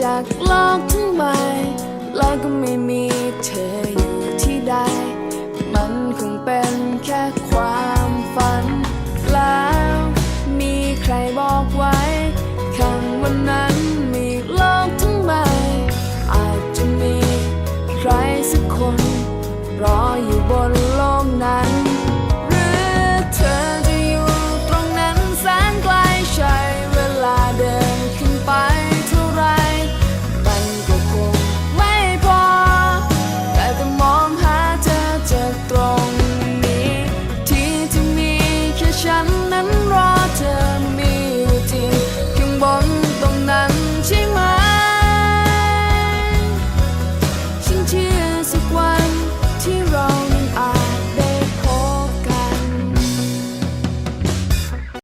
จากโลกทั้งใบแล้วก็ไม่มีเธออยู่ที่ใด มันคงเป็นแค่ความฝัน แล้วมีใครบอกไว้ข้างวันนั้นมีโลกทั้งใบอาจจะมีใครสักคน รออยู่บนโลกนั้น นนั้